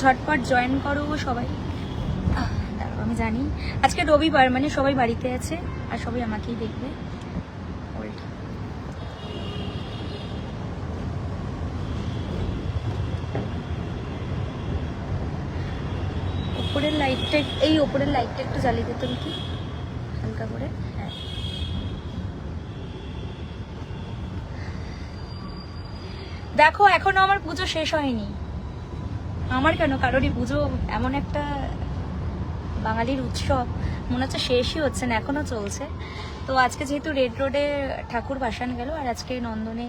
ঝটপট জয়েন করো সবাই। আমি জানি। আজকে রবিবার মানে সবাই বাড়িতে আছে আর সবাই আমাকেই দেখবে. ওপরের লাইটটা এই ওপরের লাইটটা একটু জ্বালিয়ে দিত কি? হালকা করে। হ্যাঁ। দেখো, এখনও আমার পুজো শেষ হয়নি। আমার কেন? কারোরই পুজো এমন একটা বাঙালির উৎসব। মনে হচ্ছে শেষই হচ্ছে না, এখনও চলছে। তো আজকে যেহেতু রেড রোডে ঠাকুর ভাসান গেল, আর আজকে নন্দনে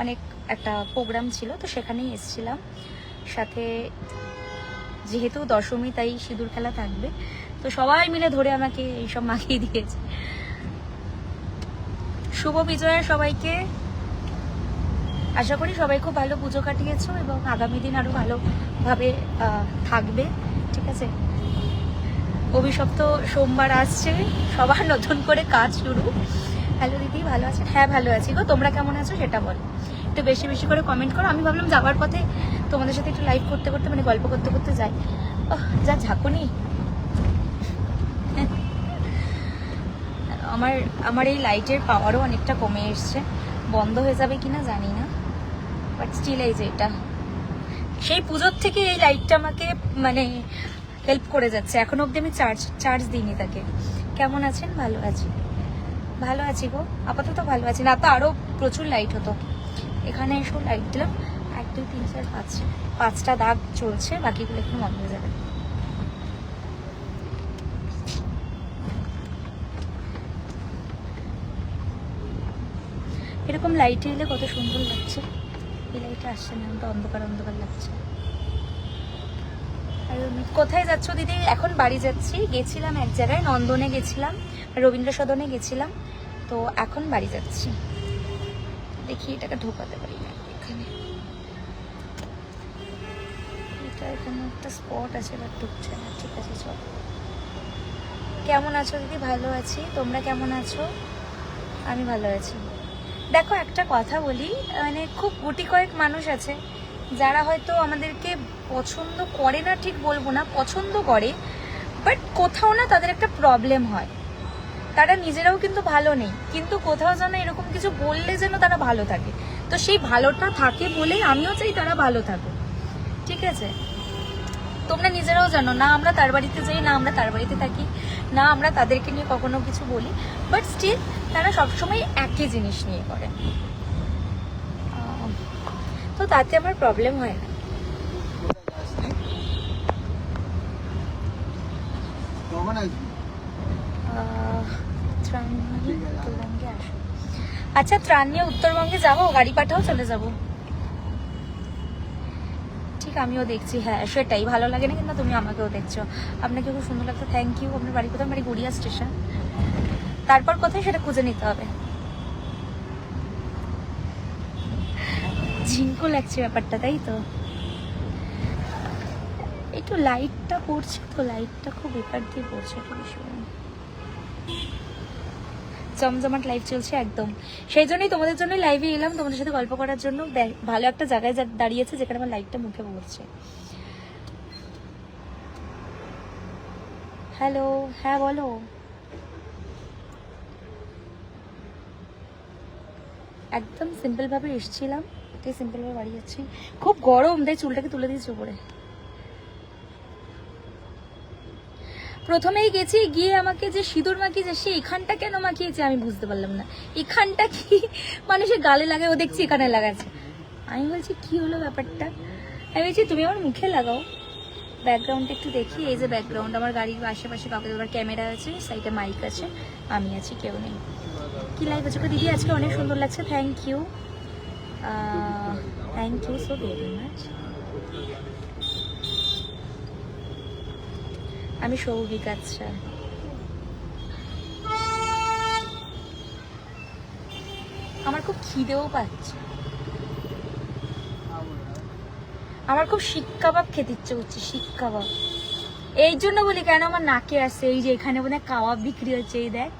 অনেক একটা প্রোগ্রাম ছিল, তো সেখানেই এসেছিলাম। সাথে যেহেতু দশমী, তাই সিঁদুর খেলা থাকবে। তো সবাই মিলে ধরে আমাকে এইসব মাখিয়ে দিয়েছে। শুভ বিজয়া সবাইকে। আশা করি সবাই খুব ভালো পুজো কাটিয়েছো, এবং আগামী দিন আরও ভালোভাবে আহ, থাকবে ঠিক আছে? অভিশপ্ত সোমবার আসছে সবার নতুন করে কাজ শুরু। হ্যালো দিদি ভালো আছেন হ্যাঁ ভালো আছি গো। তোমরা কেমন আছো? সেটা বলো। একটু বেশি বেশি করে কমেন্ট করো। আমি ভাবলাম যাওয়ার পথে তোমাদের সাথে একটু লাইভ করতে করতে মানে গল্প করতে করতে যাই। যা ঝাঁকুনি। আমার আমার এই লাইটের পাওয়ারও অনেকটা কমে এসছে। বন্ধ হয়ে যাবে কিনা জানি না। বাট স্টিল এই যে এটা। সেই পুজোর থেকে এই লাইটটা আমাকে মানে হেল্প করে যাচ্ছে। এখন অবধি আমি চার্জ চার্জ দিইনি তাকে। কেমন আছেন? ভালো আছি। ভালো আছি গো। আপাতত ভালো আছি। না, তো আরও প্রচুর লাইট হতো। এখানে এসেও লাইট দিলাম। এক, দুই, তিন, চার, পাঁচ, পাঁচটা দাগ চলছে, বাকিগুলো একটু বন্ধ হয়ে যাবে। এরকম লাইটে এলে কত সুন্দর লাগছে। এই আসছে না তো অন্ধকার অন্ধকার লাগছে। আর কোথায় যাচ্ছ দিদি? এখন বাড়ি যাচ্ছি। গেছিলাম এক জায়গায়, নন্দনে গেছিলাম রবীন্দ্র সদনে গেছিলাম। তো এখন বাড়ি যাচ্ছি। দেখি এটাকে ঢোকাতে পারি না এখানে। এটা এখানে একটা স্পট আছে বাট ঢুকছে না। ঠিক আছে, চল। কেমন আছো দিদি? ভালো আছি। তোমরা কেমন আছো? আমি ভালো আছি। দেখো, একটা কথা বলি মানে খুব গুটি কয়েক মানুষ আছে, যারা হয়তো আমাদেরকে পছন্দ করে না, ঠিক বলব না, পছন্দ করে বাট কোথাও না তাদের একটা প্রবলেম হয়। তারা নিজেরাও কিন্তু ভালো নেই, কিন্তু কোথাও যেন এরকম কিছু বললে যেন তারা ভালো থাকে। তো সেই ভালোটা থাকে বলেই আমিও চাই তারা ভালো থাকুক। ঠিক আছে? তোমরা নিজেরাও জানো, না আমরা তার বাড়িতে যাই, না আমরা তার বাড়িতে থাকি। না আমরা তাদেরকে নিয়ে কখনো কিছু বলি বাট স্টিল তারা সবসময় একই জিনিস নিয়ে করে। তো তাতে আমার প্রবলেম হয় না। আচ্ছা ত্রাণ নিয়ে উত্তরবঙ্গে যাব গাড়ি পাঠাও চলে যাব। ঠিক আমিও দেখছি হ্যাঁ সেটাই। ভালো লাগে না কিন্তু তুমি আমাকেও দেখছ। আপনাকে খুব সুন্দর লাগতো থ্যাংক ইউ আপনার বাড়ি কোথাও বাড়ি গড়িয়া স্টেশন তারপর কোথায় সেটা খুঁজে নিতে হবে। ঝিঙ্কো লাগছে ব্যাপারটা, তাই তো? একটু লাইটটা পড়ছে তো লাইটটা খুব এপার দিয়ে পড়ছে একটু বেশি। জমজমাট লাইভ চলছে একদম। সেই জন্যই তোমাদের জন্য লাইভে এলাম, তোমাদের সাথে গল্প করার জন্য। ভালো একটা জায়গায় দাঁড়িয়েছে যেখানে আমার লাইভটা মুখে পড়ছে। হ্যালো হ্যাঁ বলো। একদম সিম্পল ভাবে এসেছিলাম, এটাই সিম্পল ভাবে বাড়ি যাচ্ছি। খুব গরম, তাই চুলটাকে তুলে দিয়েছি উপরে। প্রথমেই গেছি, গিয়ে আমাকে যে সিঁদুর মাখিয়েছে, সে এখানটা কেন মাখিয়েছে আমি বুঝতে পারলাম না। এখানটা কি মানুষের গালে লাগায় ও দেখছি এখানে লাগাচ্ছে। আমি বলছি, কি হলো ব্যাপারটা? আমি বলছি, তুমি আমার মুখে লাগাও। ব্যাকগ্রাউন্ডটা একটু দেখি, এই যে ব্যাকগ্রাউন্ড আমার গাড়ির আশেপাশে কাউকে তোমার ক্যামেরা আছে সাইডে মাইক আছে, আমি আছি, কেউ নেই। কি লাইভ আছে? দিদি, আজকে অনেক সুন্দর লাগছে thank you thank you so very much আমি সৌভিক আচ্ছা। আমার খুব খিদেও পাচ্ছে। আমার খুব শিক কাবাব খেতে ইচ্ছে করছে, শিক কাবাব। এই জন্য বলি কেন আমার নাকে আসছে এই যে এখানে বোধ হয় কাবাব বিক্রি হচ্ছে, এই দেখ।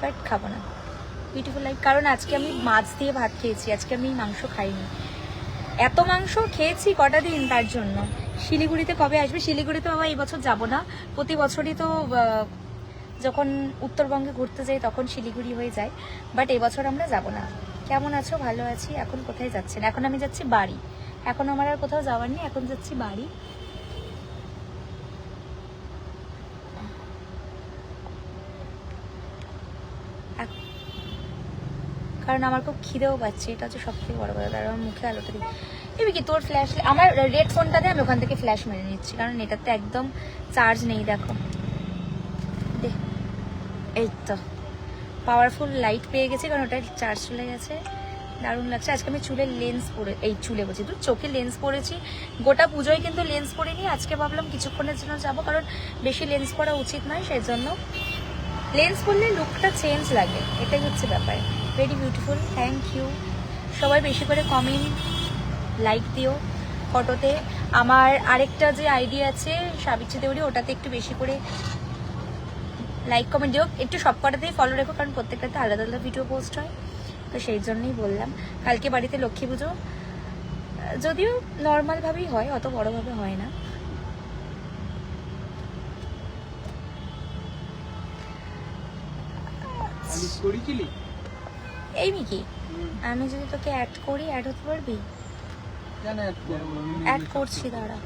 বাট খাব না। বিউটিফুল লাইফ কারণ আজকে আমি মাছ দিয়ে ভাত খেয়েছি, আজকে আমি মাংস খাইনি। এত মাংস খেয়েছি কটা দিন তার জন্য। শিলিগুড়িতে কবে আসবে? শিলিগুড়িতে বাবা এই বছর যাব না। প্রতি বছরই তো যখন উত্তরবঙ্গে ঘুরতে যাই তখন শিলিগুড়ি হয়ে যায়। বাট এবছর আমরা যাব না। কেমন আছো? ভালো আছি। এখন কোথায় যাচ্ছেন? এখন আমি যাচ্ছি বাড়ি। এখন আমার আর কোথাও যাওয়ার নেই। এখন যাচ্ছি বাড়ি। কারণ আমার খুব খিদেও পাচ্ছে। এটা হচ্ছে সব থেকে বড় কথা। তার আমার মুখে আলোটা দিই। এবার কি, তোর ফ্ল্যাশ আমার রেড ফোনটা দিয়ে আমি ওখান থেকে ফ্ল্যাশ মেরে নিচ্ছি। কারণ এটাতে একদম চার্জ নেই, দেখো। এই তো। পাওয়ারফুল লাইট পেয়ে গেছি, কারণ ওটা চার্জ চলে গেছে। দারুণ লাগছে। আজকে আমি চুলের লেন্স পরে এই চুলে বলছি তুই চোখে লেন্স পরেছি। গোটা পুজোয় কিন্তু লেন্স পরিনি, আজকে ভাবলাম কিছুক্ষণের জন্য যাব, কারণ বেশি লেন্স পরা উচিত নয় সেই জন্য লেন্স পরলে লুকটা চেঞ্জ লাগে, এটাই হচ্ছে ব্যাপার। ভেরি বিউটিফুল থ্যাংক ইউ সবাই বেশি করে কমেন্ট লাইক দিও ফটোতে আমার আরেকটা যে আইডি আছে, সাবিত্রী দেউরি, ওটাতে একটু বেশি করে লাইক কমেন্ট দিও। একটু সব কটাতেই ফলো রেখো, কারণ প্রত্যেকটাতে আলাদা আলাদা ভিডিও পোস্ট হয়। তো সেই জন্যই বললাম, কালকে বাড়িতে লক্ষ্মী পুজো। যদিও নর্মালভাবেই হয়, অত বড়োভাবে হয় না। করেছিলি? এই মিকি আমি যদি তোকে অ্যাড করি অ্যাড হতে পারবি? কেন অ্যাড করছি। দাঁড়া।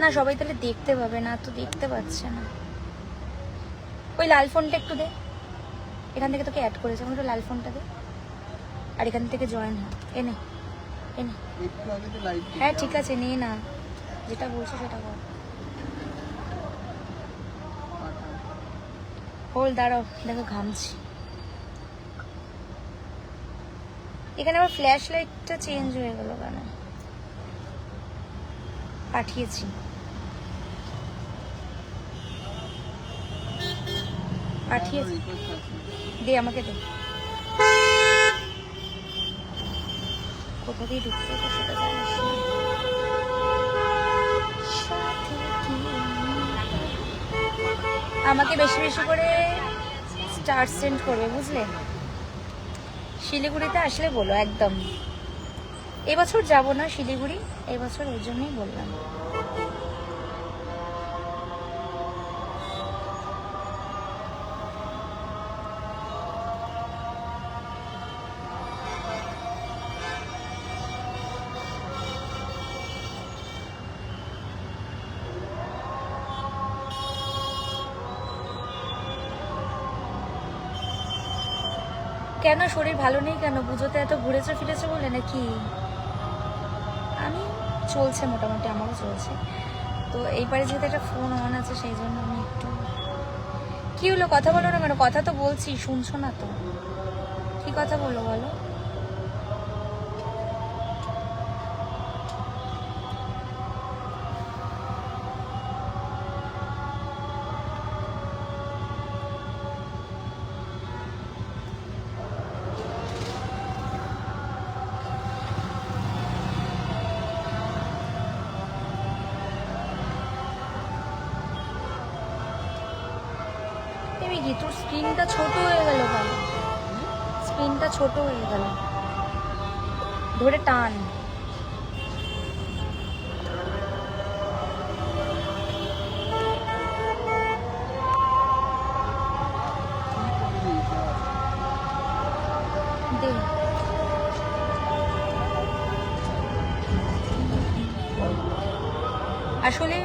না সবাই তাহলে দেখতে পাবে না তো দেখতে পাচ্ছে না। ওই লাল ফোনটা একটু দে। এখান থেকে তোকে অ্যাড করেছে আমার লাল ফোনটা দে। আর এখান থেকে জয়েন হ। এনে এনে হ্যাঁ ঠিক আছে নে না। যেটা বলছো সেটা কর। হোল দাঁড়াও দেখো ঘামছি। এখানে আবার ফ্ল্যাশ লাইটটা চেঞ্জ হয়ে গেল কেন? পাঠিয়েছি। পাঠিয়েছি। দে, আমাকে দে। কোথা দিয়ে ঢুকতে সেটা আমাকে বেশি বেশি করে স্টার সেন্ড করবে, বুঝলে? শিলিগুড়িতে আসলে বলো একদম। এবছর যাব না শিলিগুড়ি এবছর ওই জন্যই বললাম। কেন? শরীর ভালো নেই কেন? পুজোতে এত ঘুরেছো ফিরেছো বলে নাকি? আমি চলছে মোটামুটি, আমারও চলছে। তো এইবারে যেহেতু একটা ফোন অন আছে, সেই জন্য আমি একটু কি হলো? কথা বলো না কেন? কথা তো বলছি, শুনছো না তো? কি কথা বলো বলো? কি তোর স্ক্রিনটা ছোট হয়ে গেল কেন স্ক্রিনটা ছোট হয়ে গেল। ধরে টান। আসলে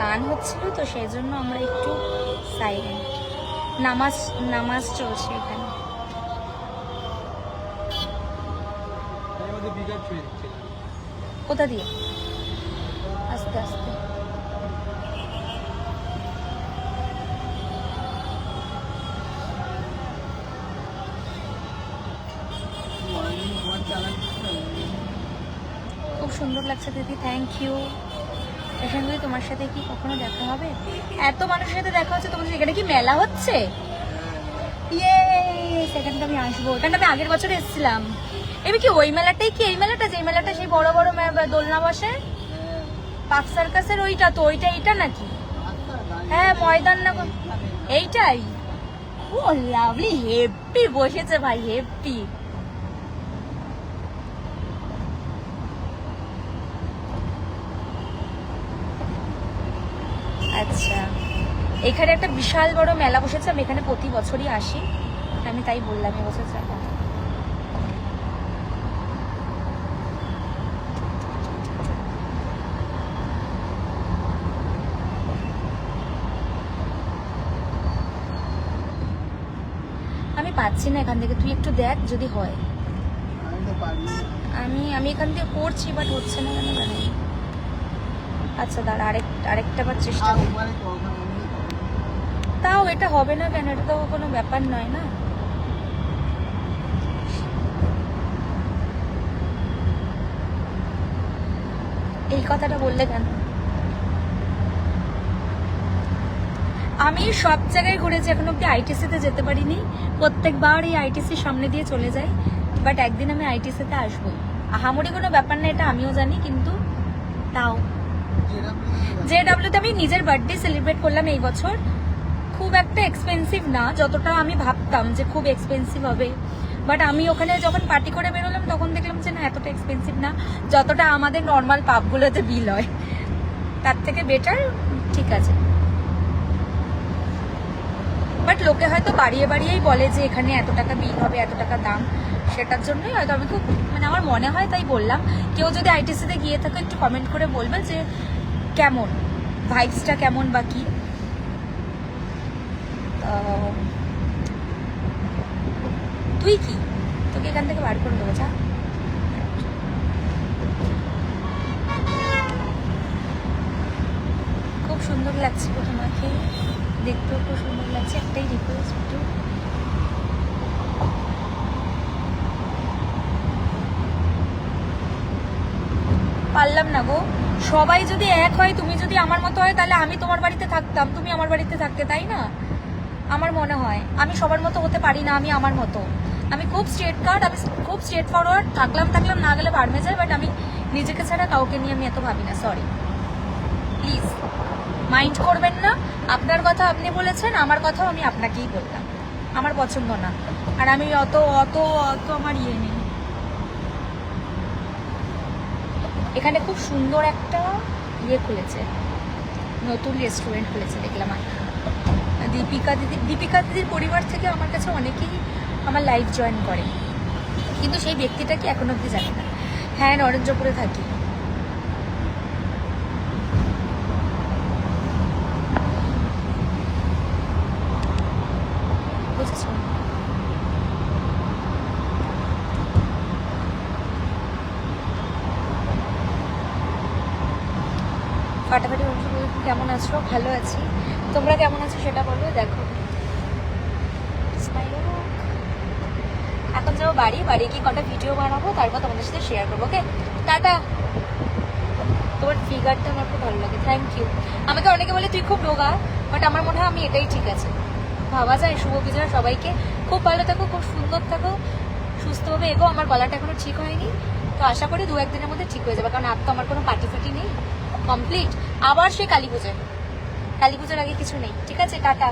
গান হচ্ছিল তো সেই জন্য আমরা একটু সাইলেন্ট নামাজ নামাজ চলছে এখানে। কোথা দিয়ে? আস্তে আস্তে। খুব সুন্দর লাগছে দিদি থ্যাংক ইউ যদি তোমার সাথে কি কখনো দেখা হবে? এত মানুষের সাথে দেখা হচ্ছে তোমাদের এখানে কি মেলা হচ্ছে? ইয়ে সেখানটা আমি আসব। এখানটা আমি আগের বছর এসেছিলাম। এবার কি ওই মেলাটাই কি? এই মেলাটা যে মেলাটা সেই বড় বড় দোলনা বসে? পাক সার্কাসের ওইটা তো, ওইটা এইটা নাকি? হ্যাঁ ময়দান না এইটাই? ও লাভলি হেপি বসেছে ভাই হেপি আচ্ছা এখানে একটা বিশাল বড় মেলা বসেছে, আমি এখানে প্রতি বছরই আসি আমি তাই বললাম এবছর যাব আমি পাচ্ছি না এখান থেকে, তুই একটু দেখ যদি হয় আমি। আমি এখান থেকে করছি বাট হচ্ছে না কেন। আচ্ছা দাঁড়া, আরেক, আরেকটা বার চেষ্টা আর করি উপরে তো ওখানে এমনি করে। তাও এটা হবে না কেন? এটা তো কোনো ব্যাপার নয় না? এই কথাটা বললে কেন? আমি সব জায়গায় ঘুরেছি এখন অব্দি আইটিসিতে যেতে পারিনি। প্রত্যেকবার এই আইটিসির সামনে দিয়ে চলে যাই বাট একদিন আমি আইটিসিতে আসব। আহামরি কোনো ব্যাপার না এটা আমিও জানি কিন্তু তাও। জে ডাব্লিউতে আমি নিজের বার্থডে সেলিব্রেট করলাম এই বছর। খুব একটা এক্সপেন্সিভ না, যতটা আমি ভাবতাম যে খুব এক্সপেন্সিভ হবে। বাট আমি ওখানে যখন পার্টি করে বেরোলাম, তখন দেখলাম যে না, এতটা এক্সপেন্সিভ না, যতটা আমাদের নর্মাল পাবগুলোতে বিল হয়। তার থেকে বেটার ঠিক আছে। বাট লোকে হয়তো বাড়িয়ে বাড়িয়েই বলে যে এখানে এত টাকা বিল হবে, এত টাকা দাম। সেটার জন্যই হয়তো আমি খুব মানে আমার মনে হয় তাই বললাম। কেউ যদি আইটিসিতে গিয়ে থাকে, একটু কমেন্ট করে বলবে যে কেমন ভাইবসটা কেমন বা কি? তুই কি? তোকে এখান থেকে বার করে দেবো, যা। খুব সুন্দর লাগছে তোমাকে। দেখতেও খুব সুন্দর লাগছে, একটাই রিকোয়েস্ট একটু। পারলাম না গো। সবাই যদি এক হয়, তুমি যদি আমার মতো হয়, তাহলে আমি তোমার বাড়িতে থাকতাম। তুমি আমার বাড়িতে থাকতে, তাই না? আমার মনে হয়, আমি সবার মতো হতে পারি না আমি আমার মতো। আমি খুব স্ট্রেট কার্ড আমি খুব স্ট্রেট ফরওয়ার্ড থাকলাম থাকলাম, না গেলে বাড়মে যায় বাট আমি নিজেকে ছাড়া কাউকে নিয়ে আমি এত ভাবি না সরি প্লিজ মাইন্ড করবেন না, আপনার কথা আপনি বলেছেন, আমার কথাও আমি আপনাকেই বললাম। আমার পছন্দ না। আর আমি অত অত অত আমার ইয়ে নেই। এখানে খুব সুন্দর একটা ইয়ে খুলেছে, নতুন রেস্টুরেন্ট খুলেছে, দেখলাম আমি। দীপিকা দিদি, দীপিকা দিদির পরিবার থেকে আমার কাছে অনেকেই আমার লাইফ জয়েন করে। কিন্তু সেই ব্যক্তিটাকে এখন অব্দি জানি না। হ্যাঁ নরেন্দ্রপুরে থাকি। ফাটাফাটি কেমন আছো? ভালো আছি। তোমরা কেমন আছো সেটা বলবে দেখো। এখন যাব বাড়ি বাড়ি গিয়ে কটা ভিডিও বানাবো, তারপর তোমাদের সাথে শেয়ার করব ওকে টাটা! তোমার ফিগারটা আমার খুব ভালো লাগে থ্যাংক ইউ আমাকে অনেকে বলে, তুই খুব রোগা বাট আমার মনে হয় আমি এটাই ঠিক আছে। ভাবা যায়, শুভ বিজয় সবাইকে। খুব ভালো থাকো, খুব সুন্দর থাকো সুস্থভাবে এগো, আমার গলাটা এখনও ঠিক হয়নি। তো আশা করি দু একদিনের মধ্যে ঠিক হয়ে যাবে, কারণ আর তো আমার কোনো পার্টি ফাটি নেই। কমপ্লিট আবার সেই কালী পুজোয় কালী পুজোর আগে কিছু নেই। ঠিক আছে টাটা।